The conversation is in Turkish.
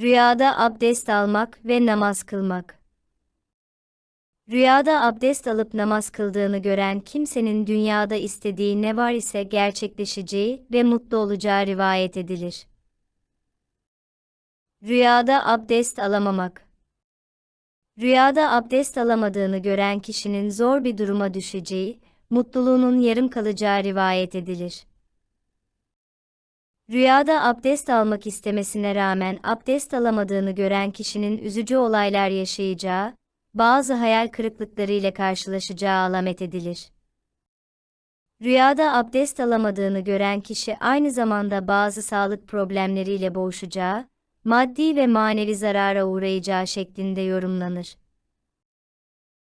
Rüyada abdest almak ve namaz kılmak. Rüyada abdest alıp namaz kıldığını gören kimsenin dünyada istediği ne var ise gerçekleşeceği ve mutlu olacağı rivayet edilir. Rüyada abdest alamamak. Rüyada abdest alamadığını gören kişinin zor bir duruma düşeceği, mutluluğunun yarım kalacağı rivayet edilir. Rüyada abdest almak istemesine rağmen abdest alamadığını gören kişinin üzücü olaylar yaşayacağı, bazı hayal kırıklıkları ile karşılaşacağı alamet edilir. Rüyada abdest alamadığını gören kişi aynı zamanda bazı sağlık problemleriyle boğuşacağı, maddi ve manevi zarara uğrayacağı şeklinde yorumlanır.